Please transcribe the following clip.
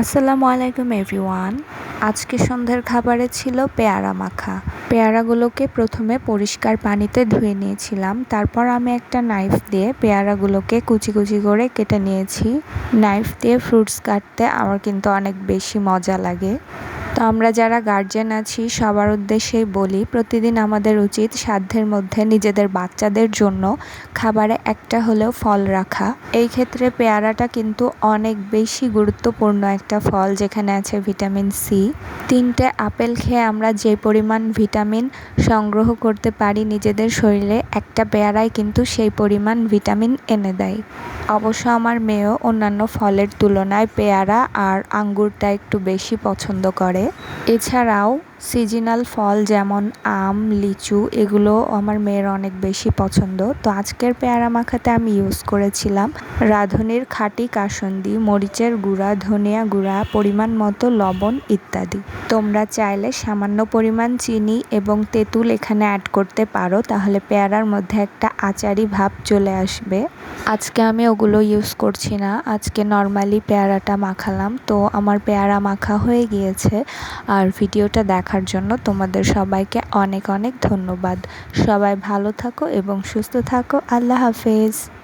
আসসালামু আলাইকুম, এভরিওয়ান। আজকে সন্ধ্যার খাবারে ছিল পেয়ারা মাখা। পেয়ারাগুলোকে প্রথমে পরিষ্কার পানিতে ধুয়ে নিয়েছিলাম। তারপর আমি একটা নাইফ দিয়ে পেয়ারাগুলোকে কুচি কুচি করে কেটে নিয়েছি। নাইফ দিয়ে ফ্রুটস কাটতে আমার কিন্তু অনেক বেশি মজা লাগে। তো আমরা যারা গার্জেন আছি, সবার উদ্দেশ্যেই বলি, প্রতিদিন আমাদের উচিত সাধ্যের মধ্যে নিজেদের বাচ্চাদের জন্য খাবারে একটা হলেও ফল রাখা। এই ক্ষেত্রে পেয়ারাটা কিন্তু অনেক বেশি গুরুত্বপূর্ণ একটা ফল, যেখানে আছে ভিটামিন সি তিনটে আপেল খেয়ে আমরা যে পরিমাণ ভিটামিন সংগ্রহ করতে পারি নিজেদের শরীরে, একটা পেয়ারায় কিন্তু সেই পরিমাণ ভিটামিন এনে দেয়। অবশ্য আমার মেয়েও অন্যান্য ফলের তুলনায় পেয়ারা আর আঙ্গুরটা একটু বেশি পছন্দ করে। এছাড়াও সিজনাল ফল যেমন আম, লিচু, এগুলো আমার মেয়ের অনেক বেশি পছন্দ। তো আজকের পেয়ারা মাখাতে আমি ইউজ করেছিলাম রাঁধুনির খাঁটি কাসন্দি, মরিচের গুঁড়া, ধনিয়া গুঁড়া, পরিমাণ মতো লবণ ইত্যাদি। তোমরা চাইলে সামান্য পরিমাণ চিনি এবং তেঁতুল এখানে অ্যাড করতে পারো, তাহলে পেয়ারার মধ্যে একটা আচারি ভাব চলে আসবে। আজকে আমি ওগুলো ইউজ করছি না, আজকে নর্মালি পেয়ারাটা মাখালাম। তো আমার পেয়ারা মাখা হয়ে গিয়েছে। আর ভিডিওটা দেখার জন্য তোমাদের সবাইকে অনেক অনেক ধন্যবাদ। সবাই ভালো থাকো এবং সুস্থ থাকো। আল্লাহ হাফেজ।